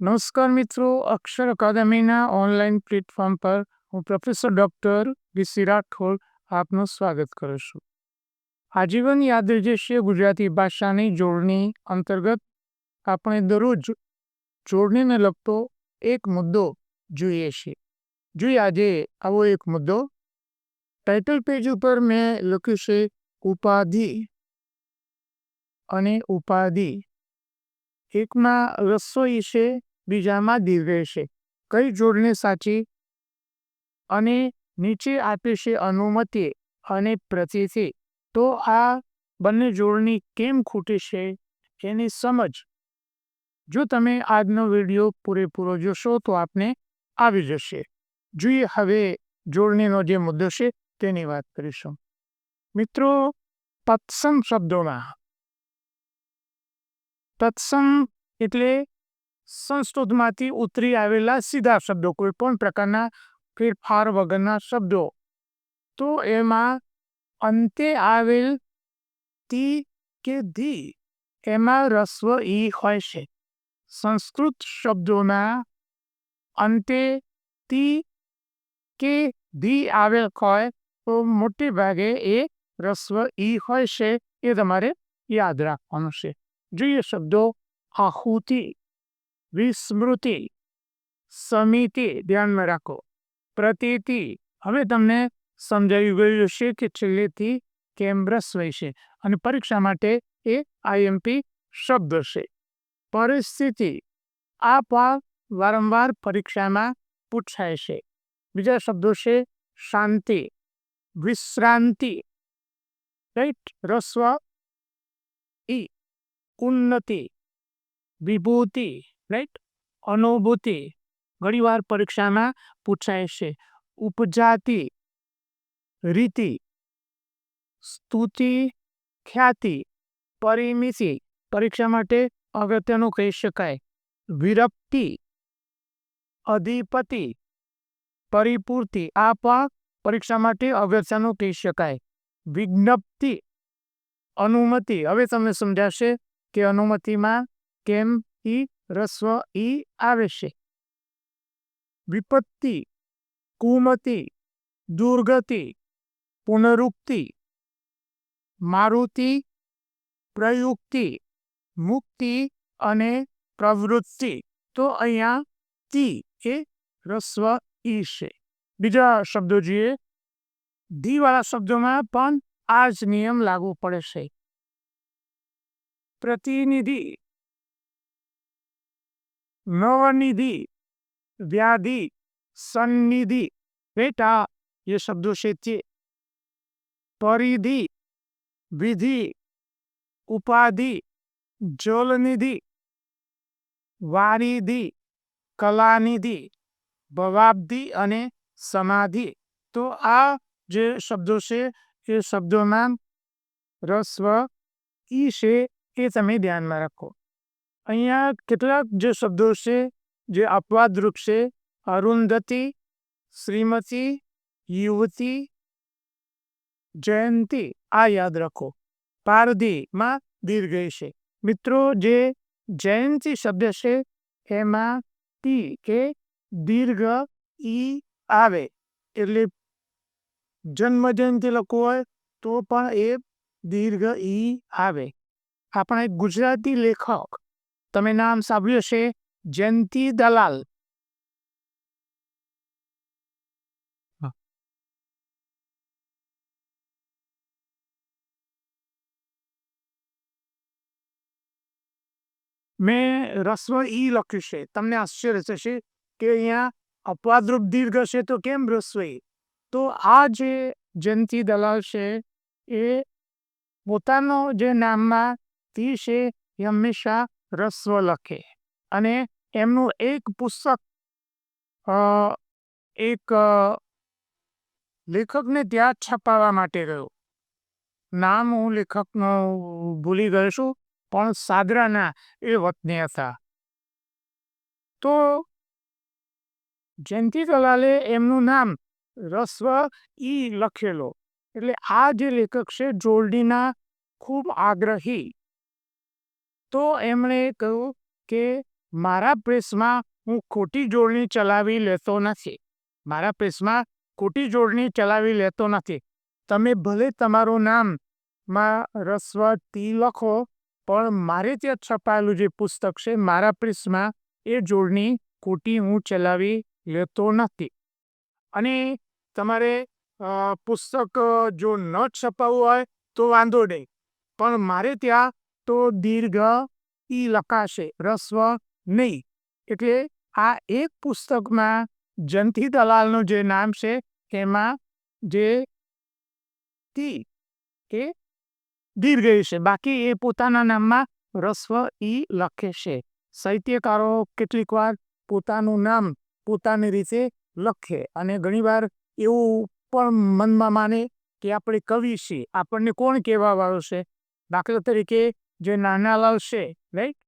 નમસ્કાર મિત્રો, અક્ષર અકાદમીના online platform પર હું પ્રોફેસર ડૉક્ટર વીસી રાઠોડ આપનું સ્વાગત કરું છું. આજીવન યાદ રહેશે ગુજરાતી ભાષાની જોડણી અંતર્ગત આપણે દરરોજ જોડણીને લગતો એક મુદ્દો જોઈએ છીએ. જોઈએ આજે આવો એક મુદ્દો. ટાઇટલ પેજ ઉપર મેં લખ્યું છે, ઉપાધિ અને ઉપાધિ. એકમાં રસોઈ છે બીજામાં દિવ્ય છે. કઈ જોડણી સાચી અને નીચે આપી છે અનુમતિ અને પ્રતિથિ તો આ બંને જોડણી કેમ ખૂટી છે એની સમજ? જો તમે આજનો વીડિયો પૂરેપૂરો જોશો તો આપને આવી જશે. જોઈએ હવે જોડણીનો જે મુદ્દો છે તેની વાત કરીશું. મિત્રો, તત્સમ શબ્દોમાં. તત્સમ એટલે સંસ્કૃતમાંથી ઉતરી આવેલા સીધા શબ્દો, કોઈ પણ પ્રકારના ફેરફાર વગરના શબ્દો. તો એમાં અંતે આવેલ તી કે ધી, એમાં રસ્વ ઈ હોય છે. સંસ્કૃત શબ્દોના અંતે તી કે ધી આવેલ હોય, તો મોટે ભાગે એ રસ્વ ઈ હોય છે, એ તમારે યાદ રાખવાનું છે. જોઈએ શબ્દો આહુતિ. વિસ્મૃતિ સમિતિ ધ્યાનમાં રાખો. પ્રતીતિ, હવે તમને સમજાવી ગયું છે કે છેલ્લેથી કેમ રસવાય છે અને પરીક્ષા માટે એ આઈએમપી શબ્દ છે. પરિસ્થિતિ આ ભાગ વારંવાર પરીક્ષામાં પૂછાય છે. બીજા શબ્દો છે શાંતિ, વિશ્રાંતિ રાઈટ રસ્વ, ઈ, ઉન્નતિ, વિભૂતિ રાઈટ અનુભૂતિ ઘણીવાર પરીક્ષામાં પૂછાય છે. ઉપજાતિ રીતિ સ્તુતિ ખ્યાતિ પરિમિતિ પરીક્ષા માટે અગત્યનું કહી શકાય. વિરક્તિ અધિપતિ પરિપૂર્તિ આ પણ પરીક્ષા માટે અગત્યનું કહી શકાય. વિજ્ઞપ્તિ અનુમતિ હવે તમને સમજાશે કે અનુમતિમાં કેમ ઈ રસ્વ ઈ આવે છે. વિપત્તિ, કુમતિ, દુર્ગતિ, પુનરુક્તિ, મારુતિ, પ્રયુક્તિ, મુક્તિ અને પ્રવૃત્તિ. તો અહીંયા તી એ રસ્વ ઈ છે. બીજા શબ્દો જોઈએ ધીવાળા શબ્દોમાં પણ આ જ નિયમ લાગુ પડે છે. પ્રતિનિધિ નવનિધિ વ્યાધિ સન્નિધિ બેટા ये शब्दों से थे परिधि विधि ઉપાધિ જલનિધિ વારિધિ કલાનિધિ ભવાબ્ધિ અને સમાધિ તો આ જે શબ્દો છે એ શબ્દોના રસ્વ ઈ છે એ તમે ધ્યાનમાં રાખો અહીંયા કેટલાક જે શબ્દો છે જે અપવાદરૂપ છે? અરુંધતી, શ્રીમતી, યુવતી, જયંતી, આ યાદ રાખો. પારધીમાં દીર્ઘ છે. મિત્રો, જે જયંતી શબ્દ છે, એમાં ટી કે દીર્ઘ ઈ આવે. એટલે જન્મજયંતી લખવું હોય તો પણ એ દીર્ઘ ઈ આવે. આપણા એક ગુજરાતી લેખક તમે નામ સાંભળ્યું છે જયંતી દલાલ. મેં રસ્વ ઈ લખ્યું છે. તમને આશ્ચર્ય થશે કે અહીંયા અપવાદરૂપ દીર્ઘ છે તો કેમ રસ્વ તો આ જે જયંતી દલાલ છે એ પોતાનો જે નામમાં તી છે એ હંમેશા રસ્વ લખે અને એમનું એક પુસ્તક એક લેખકને ત્યાં છપાવવા માટે ગયું. નામ હું લેખકનું ભૂલી ગયો છું, પણ સાદરાના એ વતની હતા. તો જયંતિ દલાલે એમનું નામ રસ્વ ઈ લખેલો. એટલે આ જે લેખક છે જોરડીના ખૂબ આગ્રહી તો એમણે કહ્યું કે, મારા પ્રેસમાં હું ખોટી જોડણી ચલાવી લેતો નથી. મારા પ્રેસમાં ખોટી જોડણી ચલાવી લેતો નથી. તમે ભલે તમારું નામમાં રસ્વ ટી લખો, પણ મારે ત્યાં છપાયેલું જે પુસ્તક છે, મારા પ્રેસમાં એ જોડણી ખોટી હું ચલાવી લેતો નથી. અને તમારે પુસ્તક જો ન છપાવવું હોય તો વાંધો નહીં. પણ મારે ત્યાં તો દીર્ઘ ઈ લખાશે રસ્વ નહીં. એટલે આ એક પુસ્તકમાં જંતી દલાલનું જે નામ છે, એમાં જે તી એ દીર્ઘ છે. બાકી એ પોતાના નામમાં રસ્વ ઈ લખે છે. સાહિત્યકારો કેટલીક વાર પોતાનું નામ પોતાની રીતે લખે અને ઘણીવાર એવું પણ મનમાં માને કે આપણે કવિ છીએ. આપણને કોણ કહેવા વાળો છે? દાખલા તરીકે જે નાનાલાલ છે રાઈટ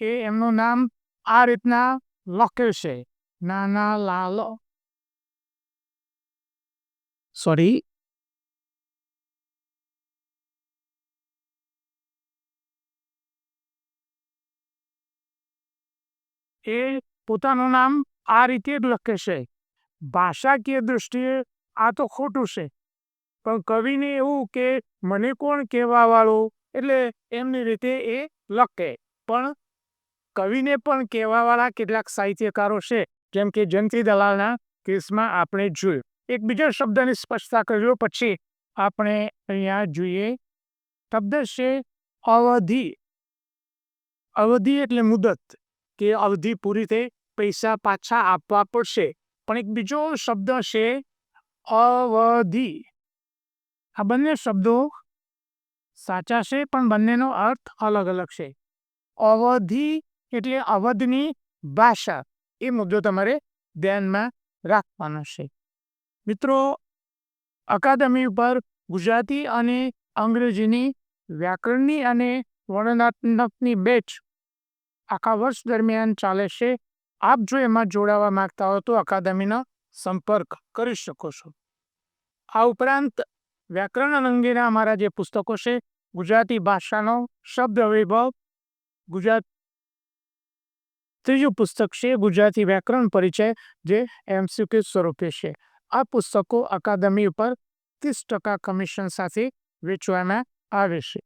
એ એમનું નામ આ રીતના લખે છે. નાના લાલ. સોરી એ પોતાનું નામ આ રીતે જ લખે છે. ભાષાકીય દૃષ્ટિએ આ તો ખોટું છે. પણ કવિને એવું કે, મને કોણ કહેવા વાળું એટલે એમની રીતે એ લખે. પણ કવિને પણ કહેવાવાળા કેટલાક સાહિત્યકારો છે, જેમ કે જંતી દલાલના કેસમાં આપણે જોયું. એક બીજા શબ્દની સ્પષ્ટતા કર્યો, પછી આપણે અહીંયા જોઈએ. શબ્દ છે અવધિ. અવધિ એટલે મુદત, કે અવધિ પૂરી થઈ પૈસા પાછા આપવા પડશે. પણ એક બીજો શબ્દ છે અવધિ. આ બંને શબ્દો સાચા છે, પણ બંનેનો અર્થ અલગ અલગ છે. અવધિ એટલે અવધની ભાષા. એ મુદ્દો તમારે ધ્યાનમાં રાખવાનો છે. મિત્રો, અકાદમી ઉપર ગુજરાતી અને અંગ્રેજીની વ્યાકરણની અને વર્ણનાત્મકની બેચ આખા વર્ષ દરમિયાન ચાલે છે. આપ જો એમાં જોડાવા માંગતા હો તો અકાદમીનો સંપર્ક કરી શકો છો. આ ઉપરાંત વ્યાકરણ અંગેના અમારા જે પુસ્તકો છે ગુજરાતી ભાષાનો શબ્દ વૈભવ, ગુજરાત ત્રીજું પુસ્તક છે ગુજરાતી વ્યાકરણ પરિચય, જે એમસીક્યુ સ્વરૂપે છે. આ પુસ્તકો અકાદમી ઉપર ત્રીસ ટકા કમિશન સાથે વેચવામાં આવે છે.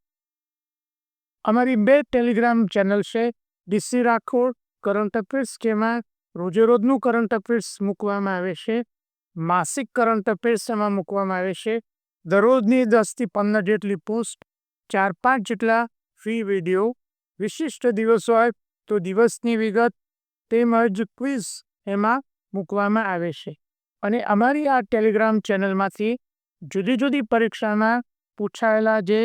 અમારી બે ટેલિગ્રામ ચેનલ છે, ડીસી રાખોડ કરંટ અફેર્સ, જેમાં રોજે રોજનું કરંટ અફેર્સ મૂકવામાં આવે છે, માસિક કરંટ અફેર્સ એમાં મૂકવામાં આવે છે. દરરોજની દસથી પંદર જેટલી પોસ્ટ ચાર પાંચ જેટલા ફ્રી વીડિયો વિશિષ્ટ દિવસ હોય તો દિવસની વિગત તેમજ ક્વિઝ એમાં મૂકવામાં આવે છે. અને અમારી આ ટેલિગ્રામ ચેનલમાંથી જુદી જુદી પરીક્ષામાં પૂછાયેલા જે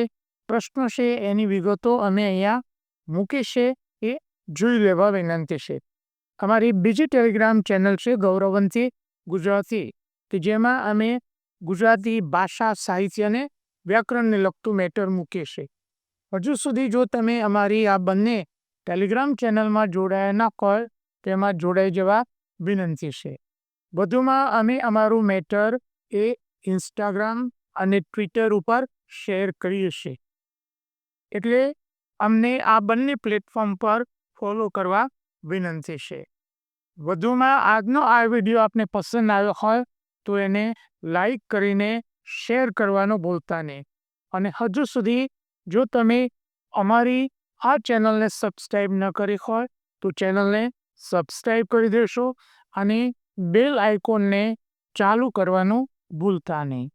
પ્રશ્નો છે એની વિગતો અમે અહીંયા મૂકી છે એ જોઈ લેવા વિનંતી છે. અમારી બીજી ટેલિગ્રામ ચેનલ છે ગૌરવંતી ગુજરાતી, કે જેમાં અમે ગુજરાતી ભાષા સાહિત્યને વ્યાકરણને લગતું મેટર મૂકીએ છીએ હજુ સુધી જો તમે અમારી આ બંને ટેલિગ્રામ ચેનલમાં જોડાયા ન હોય તેમાં જોડાઈ જવા વિનંતી છે. વધુમાં અમે અમારું મેટર એ ઇન્સ્ટાગ્રામ અને ટ્વિટર ઉપર શેર કરીએ છીએ. એટલે અમને આ બંને પ્લેટફોર્મ પર ફોલો કરવા વિનંતી છે. વધુમાં આજનો આ વીડિયો આપને પસંદ આવ્યો હોય, તો એને લાઈક કરીને શેર કરવાનો ભૂલતા નહીં. અને હજુ સુધી જો તમે અમારી આ ચેનલને સબસ્ક્રાઈબ ન કરી હોય, તો ચેનલને સબસ્ક્રાઈબ કરી દેશો અને બેલ આઇકોનને ચાલુ કરવાનું ભૂલતા નહીં.